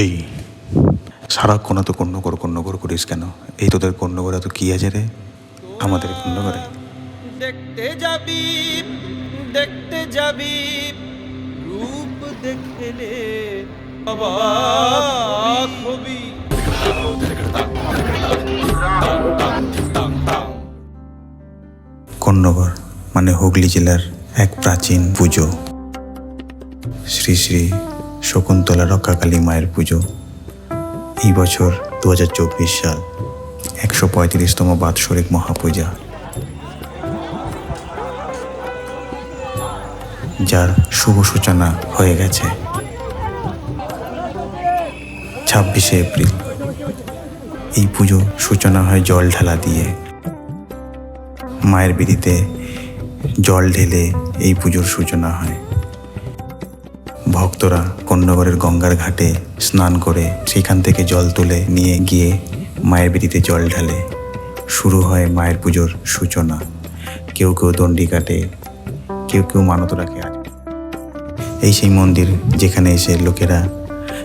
এই সারাক্ষণ এত কর্ণকর কর্ণকর করিস কেন? এই তোদের কর্ণকর তো কি আছে রে? আমাদের কর্ণকরে দেখতে যাবি দেখতে যাবি রূপ দেখলে অবাক হবি। কর্ণগর মানে হুগলি জেলার এক প্রাচীন পুজো। শ্রী শ্রী শকুন্তলা রক্ষাকালী মায়ের পুজো। এই বছর দু হাজার চব্বিশ সাল একশো পঁয়ত্রিশতম বাৎসরিক মহাপূজা। যার শুভ সূচনা হয়ে গেছে ছাব্বিশে এপ্রিল। এই পুজো সূচনা হয় জল ঢালা দিয়ে। মায়ের বিড়িতে জল ঢেলে এই পুজোর সূচনা হয়। ভক্তরা কন্যগরের গঙ্গার ঘাটে স্নান করে সেখান থেকে জল তুলে নিয়ে গিয়ে মায়ের বিড়িতে জল ঢালে। শুরু হয় মায়ের পুজোর সূচনা। কেউ কেউ দণ্ডি কাটে, কেউ কেউ মানত রাখে। এই সেই মন্দির যেখানে এসে লোকেরা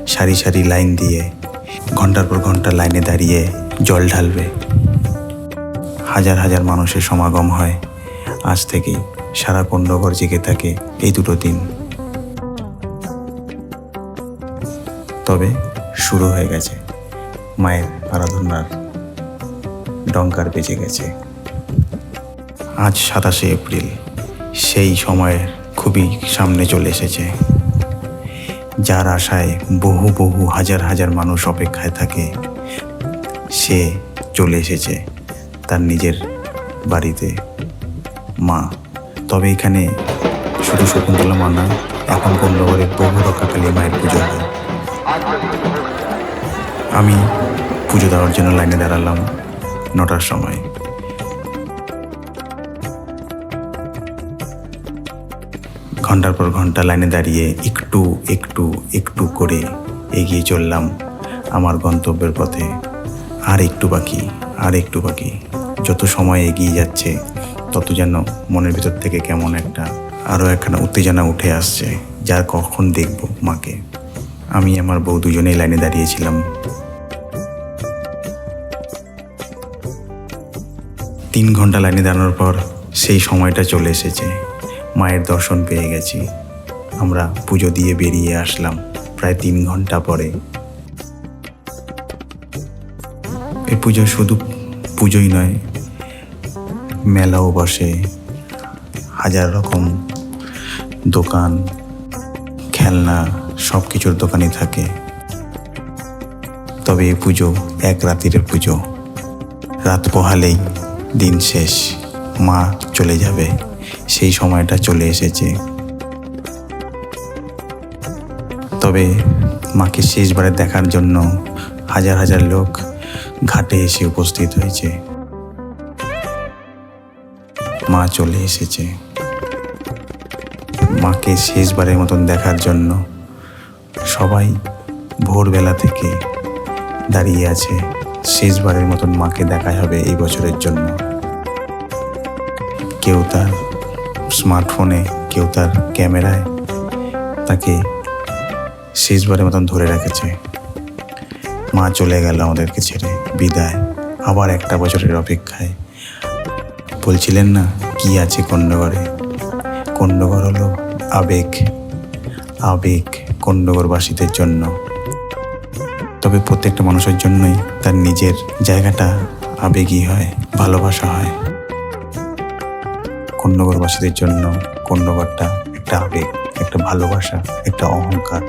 সারি সারি লাইন দিয়ে ঘণ্টার পর ঘণ্টা লাইনে দাঁড়িয়ে জল ঢালবে। হাজার হাজার মানুষের সমাগম হয়। আজ থেকেই সারা কন্যগর জেগে থাকে এই দুটো দিন। তবে শুরু হয়ে গেছে। মায়ের আরাধনার ডঙ্কার বেজে গেছে। আজ সাতাশে এপ্রিল, সেই সময়ের খুবই সামনে চলে এসেছে। যার আশায় বহু বহু, হাজার হাজার মানুষ অপেক্ষায় থাকে, সে চলে এসেছে তার নিজের বাড়িতে। মা, তবে এখানে শুধু শকুন্তলা মা না, এখন কন্যগরের বহু রক্ষাকালী মায়ের পুজো হয়। আমি পুজো দেওয়ার জন্য লাইনে দাঁড়ালাম নটার সময়। ঘণ্টার পর ঘণ্টা লাইনে দাঁড়িয়ে একটু একটু একটু করে এগিয়ে চললাম আমার গন্তব্যের পথে। আর একটু বাকি, আর একটু বাকি। যত সময় এগিয়ে যাচ্ছে, তত যেন মনের ভিতর থেকে কেমন একটা আরও একখানা উত্তেজনা উঠে আসছে যার কখন দেখব মাকে। আমি আমার বউ দুজনেই লাইনে দাঁড়িয়েছিলাম। তিন ঘণ্টা লাইনে দাঁড়ানোর পর সেই সময়টা চলে এসেছে। মায়ের দর্শন পেয়ে গেছি। আমরা পুজো দিয়ে বেরিয়ে আসলাম প্রায় তিন ঘণ্টা পরে। এই পুজো শুধু পুজোই নয়, মেলাও বসে, হাজার রকম দোকান, খেলনা সব কিছুর দোকানই থাকে। তবে এই পুজো এক রাতের পুজো। রাত পোহালেই দিন শেষ। মা চলে যাবে। সেই সময়টা চলে এসেছে। তবে মাকে শেষবারে দেখার জন্য হাজার হাজার লোক ঘাটে এসে উপস্থিত হয়েছে। মা চলে এসেছে। মাকে শেষবারের মতন দেখার জন্য সবাই ভোরবেলা থেকে দাঁড়িয়ে আছে শেষবারের মতন মাকে দেখা হবে এই বছরের জন্য। কেউ তার স্মার্টফোনে, কেউ তার ক্যামেরায় তাকে শেষবারের মতন ধরে রেখেছে। মা চলে গেল আমাদেরকে ছেড়ে, বিদায়। আবার একটা বছরের অপেক্ষায়। বলছিলেন না, কি আছে কন্যগরে কন্যগর হলো আবেগ। আবেগ। কন্যগরবাসীদের জন্য। তবে প্রত্যেকটা মানুষের জন্যই তার নিজের জায়গাটা আবেগী হয়, ভালোবাসা হয়। কন্যগরবাসীদের জন্য কন্যগরটা একটা আবেগ, একটা ভালোবাসা, একটা অহংকার।